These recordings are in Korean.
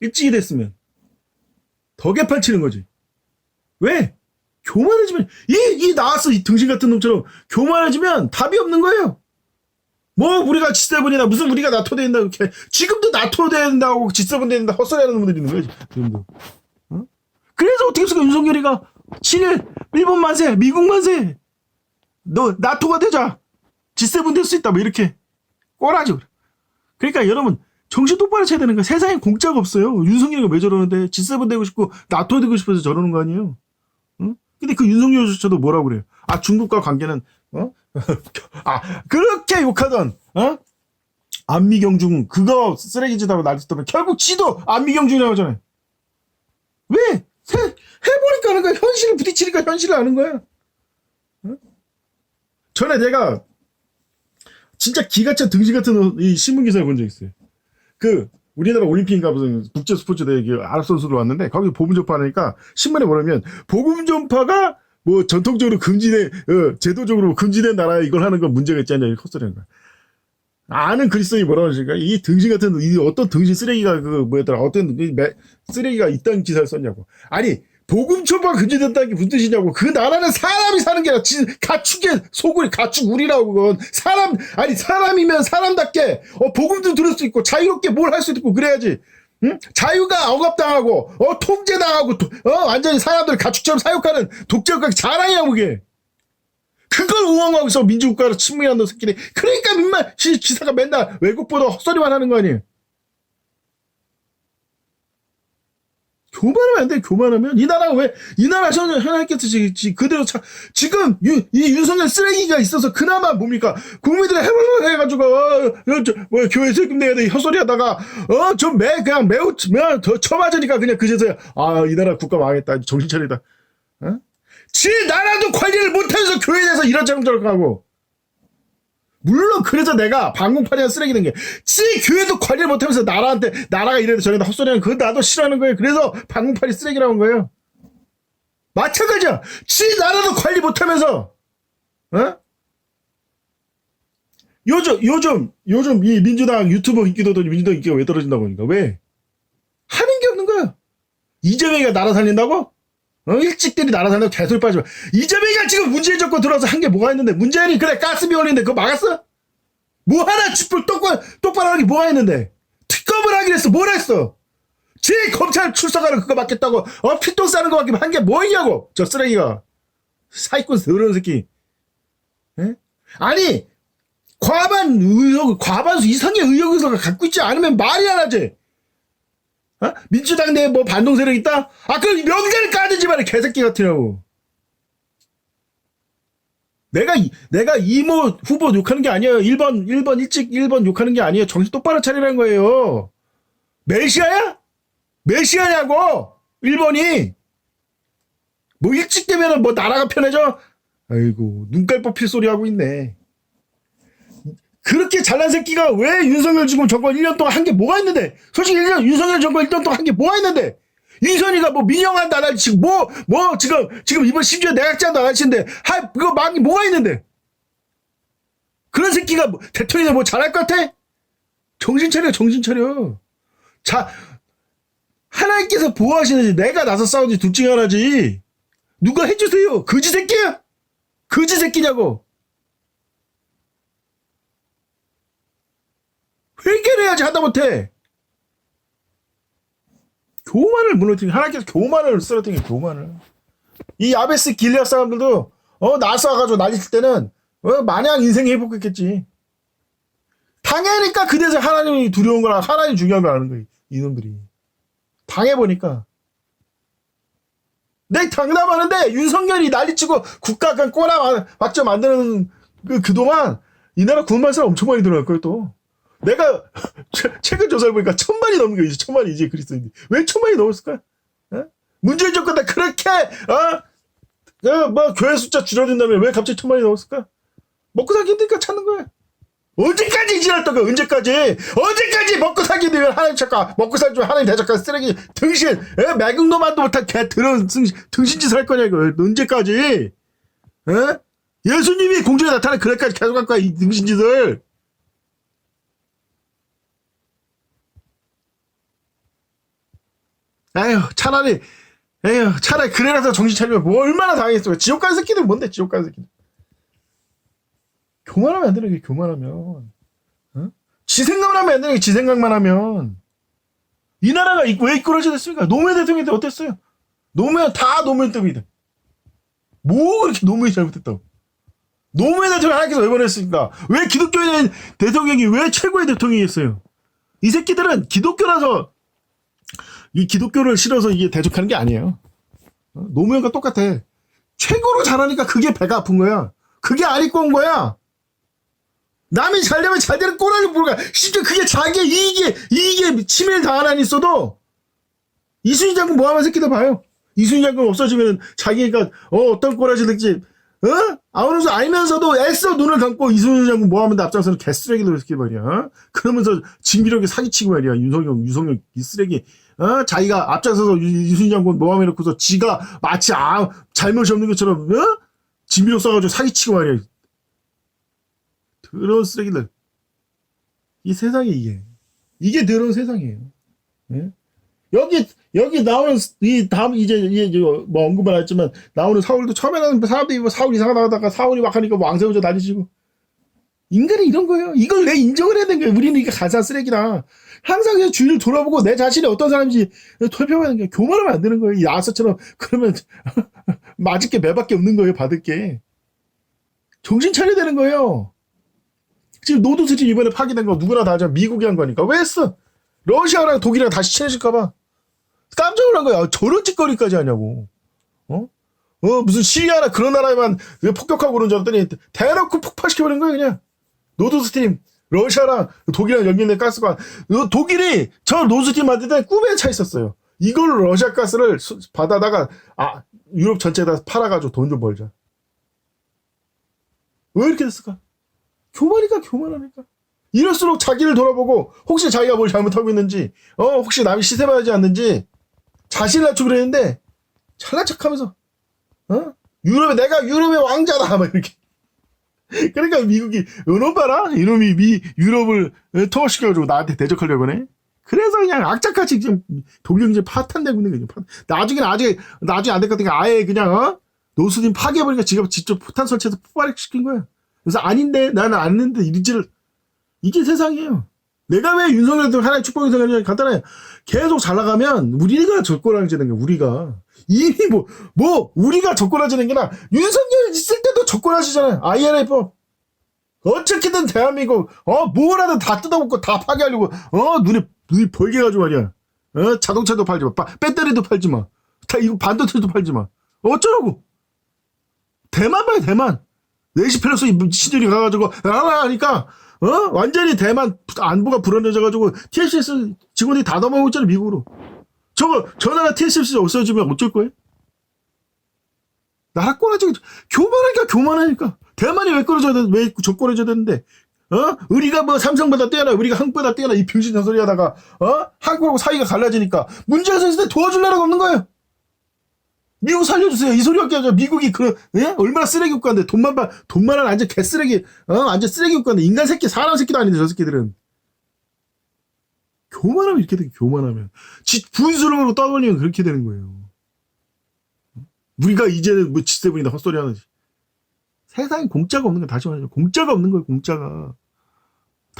일찍이 됐으면 더 개판 치는 거지. 왜? 교만해지면 이, 이 나왔어 이 등신 같은 놈처럼 교만해지면 답이 없는 거예요. 뭐 우리가 G7이나 무슨 우리가 나토 된다 이렇게 지금도 나토 된다고 G7 된다 헛소리하는 놈들이 있는 거야 지금도. 어? 그래서 어떻게 해서 윤석열이가 친일 일본 만세 미국 만세 너 나토가 되자 G7 될 수 있다 뭐 이렇게 꼬라죠. 그러니까 여러분 정신 똑바로 차야 되는 거야. 세상에 공짜가 없어요. 윤석열이가 왜 저러는데 G7 되고 싶고 나토 되고 싶어서 저러는 거 아니에요. 응? 근데 그 윤석열조차도 뭐라고 그래요? 아 중국과 관계는 어? 아 그렇게 욕하던 어? 안미경중 그거 쓰레기짓하고 난리쳤다면 결국 지도 안미경중이라고 하잖아요. 왜? 해, 해보니까 하는 거야. 현실을 부딪히니까 현실을 아는 거야. 응? 전에 내가 진짜 기가 찬 등신 같은 이 신문 기사를 본 적 있어요. 그 우리나라 올림픽인가 무슨 국제 스포츠 대회 그 아랍 선수로 왔는데 거기 보금 전파하니까 신문에 뭐냐면 보금 전파가 뭐 전통적으로 금지된 어, 제도적으로 금지된 나라에 이걸 하는 건 문제가 있지 않냐 이 헛소리하는 거야. 아는 그리스도인이 뭐라고 하니까 이 등신 같은 이 어떤 등신 쓰레기가 그 뭐였더라 어떤 이 매- 쓰레기가 있다는 기사를 썼냐고. 아니 전파가 금지됐다는 게 무슨 뜻이냐고. 그 나라는 사람이 사는 게 아니라 진- 가축의 소굴이 가축우리라고 그건 사람 아니 사람이면 사람답게 어 복음도 들을 수 있고 자유롭게 뭘 할 수 있고 그래야지. 응? 자유가 억압당하고 어 통제당하고 도- 어 완전히 사람들 가축처럼 사육하는 독재국가 자랑이야 그게. 그걸 옹호하고 있어 민주국가로 침묵이라는 너 새끼들이. 그러니까 지, 지사가 맨날 외국보다 헛소리만 하는 거 아니에요. 교만하면 안 돼, 교만하면. 이 나라가 왜, 이 나라 전 하나님께서 지, 지, 그대로 차, 지금, 유, 이 윤석열 쓰레기가 있어서 그나마 뭡니까? 국민들이 해볼만 해가지고, 어, 어, 저, 뭐, 교회 세금 내야 돼, 헛소리 하다가, 어, 좀 매, 그냥 매우, 그냥 더 쳐맞으니까 그냥 그제서야, 아, 이 나라 국가 망했다. 정신 차리다. 어? 지 나라도 관리를 못해서 교회에 대해서 이런 저런 저런 하고. 물론 그래서 내가 방공판이나 쓰레기 된 게, 지 교회도 관리를 못하면서 나라한테 나라가 이래도 저래도 헛소리하는 그거 나도 싫어하는 거예요. 그래서 방공판이 쓰레기라고 한 거예요. 마찬가지야. 지 나라도 관리 못하면서, 어? 요즘 요즘 요즘 이 민주당 유튜버 인기도 민주당 인기가 왜 떨어진다고 하니까 왜 하는 게 없는 거야. 이재명이가 나라 살린다고? 어? 일찍들이 살려고 개소리 빠지고 이재명이가 지금 문재인 정권 들어와서 한 게 뭐가 있는데 문재인이 그래 가스비 올리는데 그거 막았어? 뭐 하나 쥐뿔 똑바로 똑바로 게 뭐가 있는데? 특검을 하기로 했어. 뭘 했어? 제 검찰 출석하는 그거 맡겠다고 어 피똥 싸는 거 맡기면 한 게 뭐냐고. 저 쓰레기가. 사기꾼 더러운 새끼. 예? 아니 과반 의혹 과반수 이상의 의혹 의석을 갖고 있지 않으면 말이 안 하지 어? 민주당 내에 뭐 반동 세력 있다? 아, 그럼 명제를 까대지 말이 개새끼 같으라고. 내가, 이- 내가 이모 후보 욕하는 게 아니에요. 1번, 1번 일찍 1번 욕하는 게 아니에요. 정신 똑바로 차리라는 거예요. 메시아야? 메시아냐고! 1번이! 뭐 일찍 되면은 뭐 나라가 편해져? 아이고, 눈깔 뽑힐 소리 하고 있네. 그렇게 잘난 새끼가 왜 윤석열 지금 정권 1년 동안 한 게 뭐가 있는데? 솔직히 1년, 윤석열 정권 1년 동안 한 게 뭐가 있는데? 윤선이가 뭐 민영한 나라 지금 뭐, 뭐 지금, 지금 이번 심지어 내각제한도 안 하시는데, 할, 그거 막이 뭐가 있는데? 그런 새끼가 뭐, 대통령이 뭐 잘할 것 같아? 정신 차려, 정신 차려. 자, 하나님께서 보호하시는지 내가 나서 싸우는지 둘 중에 하나지. 누가 해주세요. 거지 새끼야? 거지 새끼냐고. 회개를 해야지 하다못해. 교만을 무너뜨린 하나님께서 교만을 쓰러뜨린 게 교만을. 이 아베스 길리앗 사람들도 어 나서가지고 난리칠 때는 어 마냥 인생 회복했겠지. 당해니까 그대서 하나님이 두려운 거랑 하나님 중요한 걸 아는 거야 이놈들이. 당해보니까. 내 당담하는데 윤석열이 난리치고 국가 그냥 꼬라 막점 만드는 그 그동안 이 나라 군만사 엄청 많이 들어갈 거예요 또 내가 최- 최근 조사를 보니까 천만이 넘는 거 이제 천만이 이제 그리스도인이 왜 천만이 넘었을까? 어? 문재인 정권 때 그렇게 어? 뭐 교회 숫자 줄어든다면 왜 갑자기 천만이 넘었을까? 먹고 살기 힘드니까 찾는 거야. 언제까지 지났던 거야? 언제까지? 언제까지 먹고 살기 힘들면 하나님 작가 먹고 살줄 하나님 대작가 쓰레기 등신 에? 매국노만도 못한 개 더러운 등신, 등신 짓을 할 거냐 이거 언제까지? 에? 예수님이 공중에 나타나 그래까지 계속 할 거야 이 등신 짓을 에휴, 차라리, 에휴, 차라리 그래라도 정신 차리면 뭐 얼마나 당했어요. 지옥 간 새끼들 뭔데, 지옥 간 새끼들. 교만하면 안 되는 게 교만하면. 어? 지 생각만 하면 안 되는 게 지 생각만 하면. 이 나라가 이- 왜 이끌어져 됐습니까? 노무현 대통령 때 어땠어요? 노무현, 다 노무현 때문이다. 뭐 그렇게 노무현이 잘못했다고. 노무현 대통령 하나님께서 왜 보냈습니까? 왜 기독교인 대통령이 왜 최고의 대통령이었어요? 이 새끼들은 기독교라서 이 기독교를 싫어서 이게 대적하는 게 아니에요. 어? 노무현과 똑같아. 최고로 잘하니까 그게 배가 아픈 거야. 그게 온 거야. 남이 잘 되면 잘 되는 꼬라지 모르가. 심지어 그게 자기의 이익에, 이익에 침해를 당하나니 있어도 이순신 장군 뭐하면 새끼들 봐요. 이순신 장군 없어지면 자기가 어, 어떤 꼬라지 될지 어? 아우르스 알면서도 애써 눈을 감고 이순신 장군 뭐하면 앞장서는 개쓰레기들 새끼 말이야. 어? 그러면서 진기력에 사기치고 말이야. 윤석열, 유석열 이 쓰레기. 어? 자기가 앞장서서 유- 이순신 장군 모함해 놓고서 지가 마치 아 잘못이 없는 것처럼 어? 진비력 써가지고 사기치고 말이야. 더러운 쓰레기들. 이 세상이 이게 이게 더러운 세상이에요. 예? 여기 여기 나오는 이 다음 이제 이제 뭐 언급을 했지만 나오는 사울도 처음에는 사람들이 뭐 사울 이상하다 하다가 사울이 막 하니까 뭐 왕세우자 난리치고 인간은 이런 거예요. 이걸 내 인정을 해야 되는 거예요. 우리는 이게 가사 쓰레기다. 항상 그냥 주위를 돌아보고 내 자신이 어떤 사람인지 돌펴보는 게 교만하면 안 되는 거예요. 이 아서처럼 그러면 맞을 게 매밖에 없는 거예요. 받을 게 정신 차려야 되는 거예요. 지금 노드스트림 이번에 파기된 거 누구나 다 하죠. 미국이 한 거니까 왜 했어? 러시아랑 독일이랑 다시 친해질까봐 깜짝 놀란 거야. 저런 짓거리까지 하냐고. 어? 어, 무슨 시리아나 그런 나라에만 왜 폭격하고 그런 줄 알았더니 대놓고 폭파시켜버린 거야, 그냥. 노드 스트림. 러시아랑 독일이랑 연결된 가스관. 어, 독일이 저 노드 스트림 만들 때 꿈에 차 있었어요. 이걸로 러시아 가스를 수- 받아다가, 아, 유럽 전체에다 팔아가지고 돈 좀 벌자. 왜 이렇게 됐을까? 교만이니까 교만하니까. 이럴수록 자기를 돌아보고 혹시 자기가 뭘 잘못하고 있는지, 어, 혹시 남이 시샘하지 않는지 자신을 낮추고 그랬는데 잘난 척하면서, 어? 유럽에 내가 유럽의 왕자다 막 이렇게. 그러니까 미국이 은원 봐라 이놈이 미 유럽을 통합시켜가지고 나한테 대적하려고 하네. 그래서 그냥 악착같이 지금 독일 경제 파탄되고 있는 거죠. 파- 나중에는 아직 나중에 안 될 것 같으니까 아예 그냥 어? 노스님 파괴해버리니까 지가 직접 포탄 설치해서 폭발시킨 거야. 그래서 아닌데 나는 아는데 이리지를 이게 세상이에요. 내가 왜 윤석열도 하나의 축복이 생각하냐 간단해. 계속 잘 나가면 우리가 적고라지는 거야. 우리가 이미 뭐뭐 우리가 적고라지는 게 아니라 윤석열 있을 때도 적고라지잖아요. INF 어떻게든 대한민국 어 뭐라도 다 뜯어먹고 다 파괴하려고 어 눈에 눈이 벌게 가지고 말이야. 어 자동차도 팔지 마, 바- 배터리도 팔지 마, 다 이거 반도체도 팔지 마. 어쩌라고? 대만 봐요 대만. 내시 플러스 시들이 가가지고 아 하니까 어 완전히 대만 안보가 불안해져가지고 TSS 직원들이 다 넘어오고 있잖아 미국으로. 저거 저 나라 TSS 없어지면 어쩔 거예요? 나라 꼬라지 교만하니까 교만하니까 대만이 왜 꼬라져야 돼? 왜 적꼬라져야 되는데? 어? 우리가 뭐 삼성보다 뛰어나, 우리가 한국보다 뛰어나 이 병신 소리 하다가 어? 한국하고 사이가 갈라지니까 문제가 생겼을 때 도와줄 나라가 없는 거예요. 미국 살려주세요. 이 소리밖에 하죠. 미국이 그 예? 얼마나 쓰레기 국가인데 돈만 봐 돈만은 완전 개쓰레기 어 완전 쓰레기 국가인데 인간 새끼 사람 새끼도 아닌데 저 새끼들은 교만하면 이렇게 돼 교만하면 지 분수령으로 떠벌리면 그렇게 되는 거예요. 우리가 이제는 뭐 지세분이다 헛소리 하는지 세상에 공짜가 없는 거 다시 말하죠. 공짜가 없는 거예요. 공짜가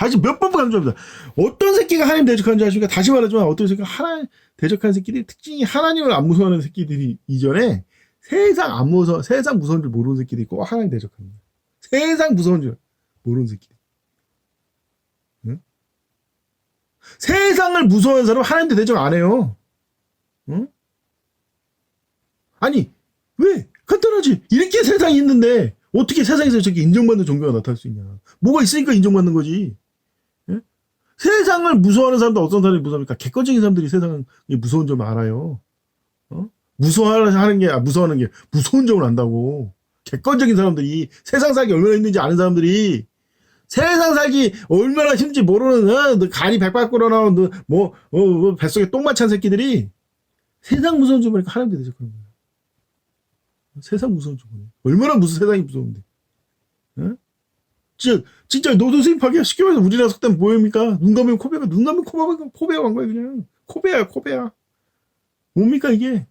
다시 몇 번 강조합니다. 어떤 새끼가 하나님 대적하는 줄 아십니까? 다시 말하지만 어떤 새끼가 하나님 대적하는 새끼들이 특징이 하나님을 안 무서워하는 새끼들이 이전에 세상 안 무서워, 세상 무서운 줄 모르는 새끼들이 있고 하나님 대적합니다. 세상 무서운 줄 모르는 새끼들. 응? 세상을 무서워하는 사람은 하나님도 대적 안 해요. 응? 아니, 왜? 간단하지. 이렇게 세상이 있는데 어떻게 세상에서 저렇게 인정받는 종교가 나타날 수 있냐. 뭐가 있으니까 인정받는 거지. 예? 세상을 무서워하는 사람도 어떤 사람이 무서워합니까? 객관적인 사람들이 세상이 무서운 점을 알아요. 어? 무서워하는 게, 아, 무서워하는 게 무서운 점을 안다고. 객관적인 사람들이 세상 살기 얼마나 힘든지 아는 사람들이 세상 살기 얼마나 힘든지 모르는 어, 너 간이 백발 끓어나온 너, 뭐, 어, 뭐 뱃속에 똥만 찬 새끼들이 세상 무서운 점을 하나님께 대적하는 거야. 세상 무서운 점 얼마나 무슨 세상이 무서운데. 어? 진짜, 진짜 노도스임 파괴 쉽게 말해서 우리나라 속담 뭐입니까? 눈 감으면 코베가, 눈 감으면 코베가, 코베가 간 거야, 그냥. 코베야, 코베야. 뭡니까 이게?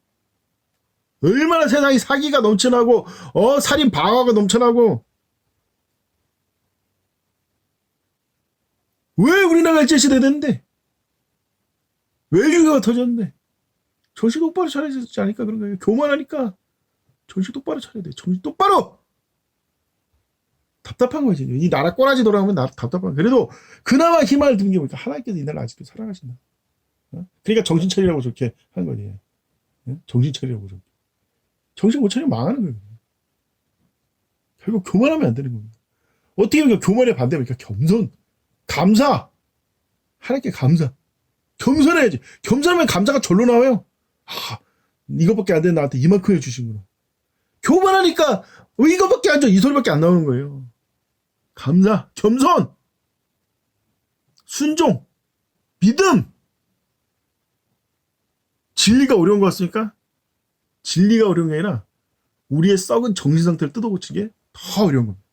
얼마나 세상이 사기가 넘쳐나고 어 살인 방화가 넘쳐나고 왜 우리나라가 일제 시대 됐는데 왜 유교가 터졌는데 정신 똑바로 차려야 되지 않을까 그런 거예요 교만하니까 정신 똑바로 차려야 돼 정신 똑바로 답답한 거지. 이 나라 꼬라지 돌아가면 나 답답한. 그래도 그나마 희망을 두는 게 뭐니까 하나님께서 이 나라 아직도 살아가신다. 어? 그러니까 정신 차리라고 저렇게 하는 거지. 어? 정신 차리라고 저렇게. 정신 못 차리면 망하는 거예요 결국 교만하면 안 되는 겁니다 어떻게 보면 교만에 반대하니까 겸손 감사. 하나님께 감사. 겸손해야지. 겸손하면 감사가 절로 나와요. 아 이것밖에 안 되는 나한테 이만큼 해주신구나 교만하니까 왜 이거밖에 안 줘? 이 소리밖에 안 나오는 거예요. 감사, 겸손, 순종, 믿음. 진리가 어려운 것 같습니까? 진리가 어려운 게 아니라 우리의 썩은 정신 상태를 뜯어고친 게더 어려운 겁니다.